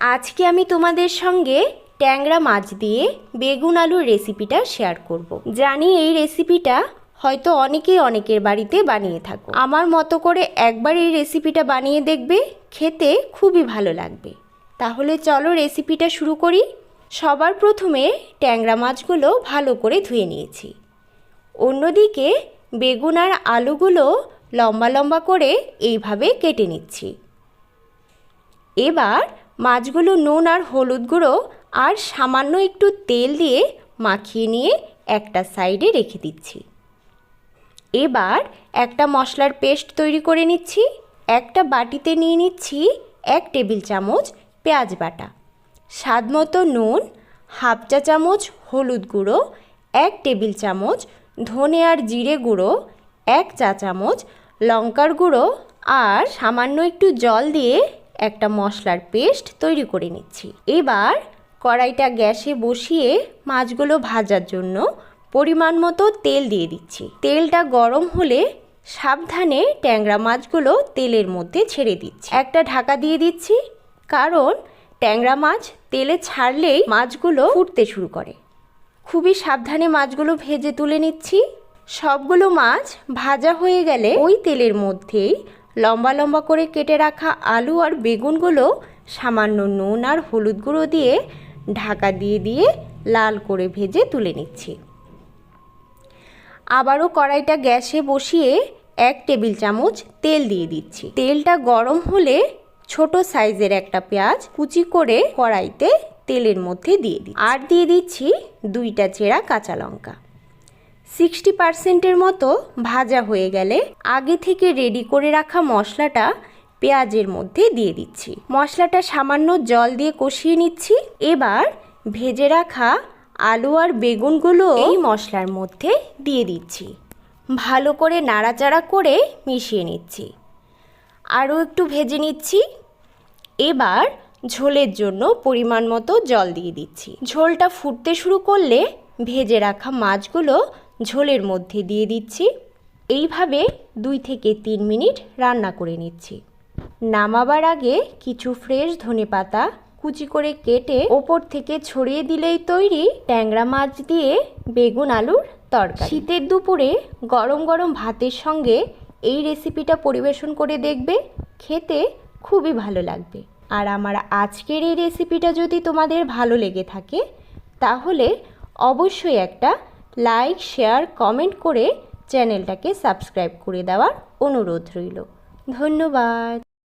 আজকে আমি তোমাদের সঙ্গে ট্যাংরা মাছ দিয়ে বেগুন আলুর রেসিপিটা শেয়ার করব। জানি এই রেসিপিটা হয়তো অনেকেই অনেকের বাড়িতে বানিয়ে থাকো। আমার মতো করে একবার এই রেসিপিটা বানিয়ে দেখবে, খেতে খুবই ভালো লাগবে। তাহলে চলো রেসিপিটা শুরু করি। সবার প্রথমে ট্যাংরা মাছগুলো ভালো করে ধুয়ে নিয়েছি। অন্যদিকে বেগুন আর আলুগুলো লম্বা লম্বা করে এইভাবে কেটে নিচ্ছি। এবার মাছগুলো নুন আর হলুদ গুঁড়ো আর সামান্য একটু তেল দিয়ে মাখিয়ে নিয়ে একটা সাইডে রেখে দিচ্ছি। এবার একটা মশলার পেস্ট তৈরি করে নিচ্ছি, একটা বাটিতে নিয়ে নিচ্ছি এক টেবিল চামচ পেঁয়াজ বাটা, স্বাদ মতো নুন, হাফ চা চামচ হলুদ গুঁড়ো, এক টেবিল চামচ ধনে আর জিরে গুঁড়ো, এক চা চামচ লঙ্কার গুঁড়ো আর সামান্য একটু জল দিয়ে একটা মশলার পেস্ট তৈরি করে নিচ্ছি। এবার কড়াইটা গ্যাসে বসিয়ে মাছগুলো ভাজার জন্য পরিমাণ মতো তেল দিয়ে দিচ্ছি। তেলটা গরম হলে সাবধানে ট্যাংরা মাছগুলো তেলের মধ্যে ছেড়ে দিচ্ছি। একটা ঢাকা দিয়ে দিচ্ছি, কারণ ট্যাংরা মাছ তেলে ছাড়লেই মাছগুলো ফুটতে শুরু করে। খুবই সাবধানে মাছগুলো ভেজে তুলে নিচ্ছি। সবগুলো মাছ ভাজা হয়ে গেলে ওই তেলের মধ্যেই লম্বা লম্বা করে কেটে রাখা আলু আর বেগুনগুলো সামান্য নুন আর হলুদ গুঁড়ো দিয়ে ঢাকা দিয়ে দিয়ে লাল করে ভেজে তুলে নিচ্ছি। আবারও কড়াইটা গ্যাসে বসিয়ে এক টেবিল চামচ তেল দিয়ে দিচ্ছি। তেলটা গরম হলে ছোট সাইজের একটা পেঁয়াজ কুচি করে কড়াইতে তেলের মধ্যে দিয়ে দিই আর দিয়ে দিচ্ছি দুইটা চেরা কাঁচা লঙ্কা। সিক্সটি পার্সেন্টের মতো ভাজা হয়ে গেলে আগে থেকে রেডি করে রাখা মশলাটা পেঁয়াজের মধ্যে দিয়ে দিচ্ছি। মশলাটা সামান্য জল দিয়ে কষিয়ে নিচ্ছি। এবার ভেজে রাখা আলু আর বেগুনগুলো এই মশলার মধ্যে দিয়ে দিচ্ছি। ভালো করে নাড়াচাড়া করে মিশিয়ে নিচ্ছি। আরও একটু ভেজে নিচ্ছি। এবার ঝোলের জন্য পরিমাণ মতো জল দিয়ে দিচ্ছি। ঝোলটা ফুটতে শুরু করলে ভেজে রাখা মাছগুলো ঝোলের মধ্যে দিয়ে দিচ্ছি। এইভাবে দুই থেকে তিন মিনিট রান্না করে নিচ্ছি। নামাবার আগে কিছু ফ্রেশ ধনেপাতা কুচি করে কেটে ওপর থেকে ছড়িয়ে দিলেই তৈরি ট্যাংরা মাছ দিয়ে বেগুন আলুর তরকারি। শীতের দুপুরে গরম গরম ভাতের সঙ্গে এই রেসিপিটা পরিবেশন করে দেখবে, খেতে খুবই ভালো লাগবে। আর আমার আজকের এই রেসিপিটা যদি তোমাদের ভালো লেগে থাকে, তাহলে অবশ্যই একটা লাইক শেয়ার কমেন্ট করে চ্যানেলটাকে সাবস্ক্রাইব করে দেওয়ার অনুরোধ রইল। ধন্যবাদ।